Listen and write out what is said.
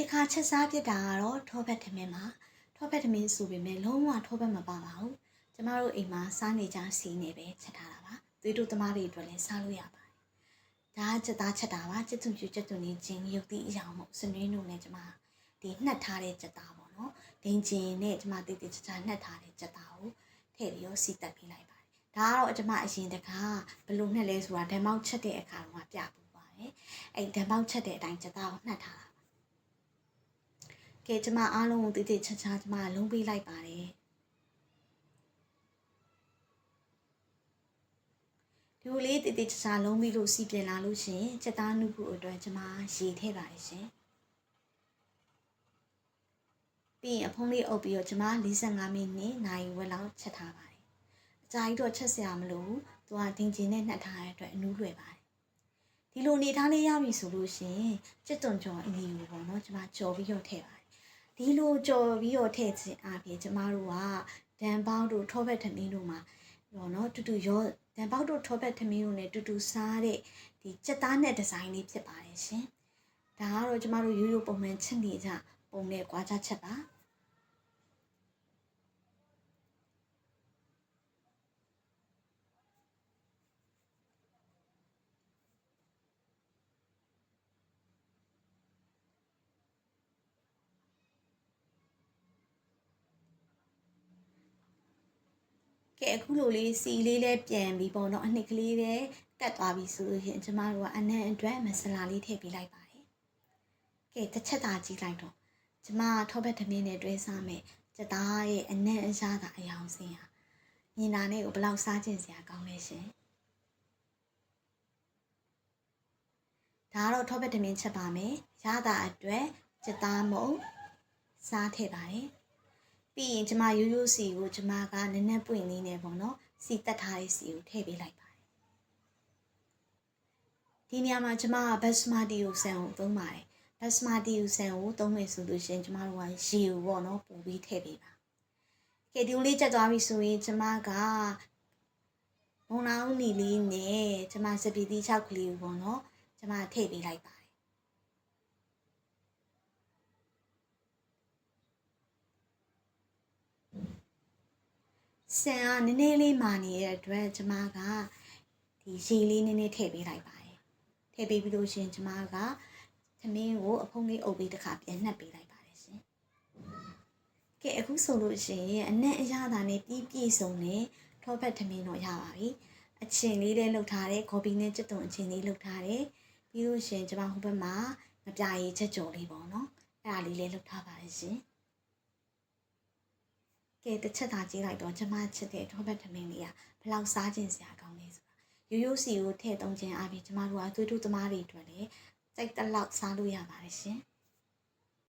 တစ်ခါချက်စားဖြစ်တာကတော့ထောဘက်ထမင်းပါထောဘက်ထမင်းဆိုပေမဲ့လုံးဝထောဘက်မပါပါဘူးကျမတို့အိမ်မှာစားနေကြစီနေပဲချက်ထားတာပါသွေးတို့သမားတွေအတွက်လည်းစားလို့ရပါတယ်ဒါကချက်သားချက်တာပါချက်သူပြချက်သူနေချင်းရုပ်သီးအယောင်မို့စနွေးနုနဲ့ကျမဒီနှက်ထားတဲ့ချက်သားပေါ့နော်ဒိန်ချင်နဲ့ကျမတိတိကျကျနှက်ထားတဲ့ချက်သားကိုထည့်ပြီးတော့စီတက်ပေးလိုက်ပါတယ်ဒါကတော့ကျမအရင်တခါဘယ်လိုနှက်လဲဆိုတာဓမ္မောက်ချက်တဲ့အခါတော့ပြပူပါတယ်အဲ့ဓမ္မောက်ချက်တဲ့အတိုင်းချက်သားကိုနှက်ထားတာ ကဲကျမအားလုံးကိုတည်တည်ချာချာကျမလုံးပေးလိုက်ပါတယ်ဒီလိုလေးတည်တည်ချာချာလုံးပြီးလို့စီပြင်လာလို့ရှရင်ချက်သားနုဖို့အတွက်ကျမရေထည့်ပါတယ်ရှင်ပြီးရင်အဖုံးလေးအုပ်ပြီးတော့ကျမ45မိနစ်နိုင်ဝက်လောက်ချက်ထားပါတယ်အကြာကြီးတော့ချက်စရာမလိုဘူးသူကဒင်ကျင်နဲ့နှက်ထားတဲ့အတွက်အနူးလွယ်ပါတယ်ဒီလိုနေထားလေးရပြီဆိုလို့ရှရင်ကြက်သွန်ကြော်အလီကိုပေါ့နော်ကျမကြော်ပြီးတော့ထည့်ပါတယ် ဒီလိုကြော်ပြီးတော့ထည့်ခြင်းအပြင်ကျမတို့ကဒန်ပေါင်းတို့ထောဘက်ထမင်းတို့မှာတော့နော်တူတူရောဒန်ပေါင်းတို့ထောဘက်ထမင်းတို့ ਨੇ တူတူစားတဲ့ဒီကြက်သားနဲ့ဒီဇိုင်းလေးဖြစ်ပါတယ်ရှင်ဒါကတော့ကျမတို့ရိုးရိုးပုံမှန်ချက်နေကြပုံနဲ့ကြွားချချက်ပါ ကဲအခုလိုလေးစီလေးလဲပြန်ပြီးပေါ့နော်အနှစ်ကလေးလဲတက်သွားပြီဆိုလို့ရှိရင်ကျမတို့ကအနံ့အတွက်မဆလာလေးထည့်ပေးလိုက်ပါတယ်ကဲတစ်ချက်သာကြည့်လိုက်တော့ကျမထောဘက်သမင်းနဲ့တွဲစားမယ်စက်သားရဲ့အနံ့အရှားသာအယောင်စင်းဟာမြင်တာနဲ့ကိုဘယ်လောက်စားကျင်စရာကောင်းလဲရှင်ဒါကတော့ထောဘက်သမင်းချက်ပါမယ်ရတာအတွက်စက်သားမုံစားထည့်ပါတယ် ပြီးရင်ကျမရိုးရိုးစီကိုကျမကနည်းနည်းပွင့်လေးနဲ့ပေါ့နော်စီတက်ထားတဲ့စီကိုထည့်ပေးလိုက်ပါတယ်ဒီနေရာမှာကျမကဘတ်စမာတီကိုဆန်ကိုသုံးပါတယ်ဘတ်စမာတီကိုဆန်ကိုသုံးမယ်ဆိုလို့ရှိရင်ကျမတို့ကရေကိုပေါ့နော်ပူပြီးထည့်ပေးပါကဲဒီလိုလေးချက်သွားပြီဆိုရင်ကျမကမုံလောင်းနီလေးနဲ့ကျမစပီတီ6ကလေးကိုပေါ့နော်ကျမထည့်ပေးလိုက်ပါတယ် ဆန်ကနည်းနည်းလေးမာနေတဲ့အတွက်ကျမကဒီရေလေးနည်းနည်းထည့်ပေးလိုက်ပါတယ်ထည့်ပေးပြီးလို့ရှရင်ကျမကသမင်းကိုအဖုံးလေးအုပ်ပြီးတစ်ခါပြန်နှက်ပေးလိုက်ပါတယ်ရှင်ကဲအခုဆိုလို့ရှိရင်အနက်အရသာနဲ့ပြီးပြည့်စုံတဲ့ထောဖက်သမင်းတော့ရပါပြီအချင်းလေးလည်းလှုပ်ထားတယ်ခေါ်ပြီးနဲ့ကြက်တုံအချင်းလေးလှုပ်ထားတယ်ပြီးလို့ရှရင်ကျမဟိုဘက်မှာငပြာရည်ချက်ကြော်လေးပေါ့နော်အဲ့ဒါလေးလည်းလှုပ်ထားပါတယ်ရှင် ကဲတစ်ချက်သာကြည့်လိုက်တော့ကျမချစ်တဲ့ထောဘက်ထမင်းလေးကဘယ်လောက်စားခြင်းစရာကောင်းလဲဆိုတာရိုးရိုးစီကိုထည့်သုံးခြင်းအပြင်ကျမတို့ကသွေးတူးသမားတွေအတွက်လည်းစိတ်တက်လောက်စားလို့ရပါတယ်ရှင်။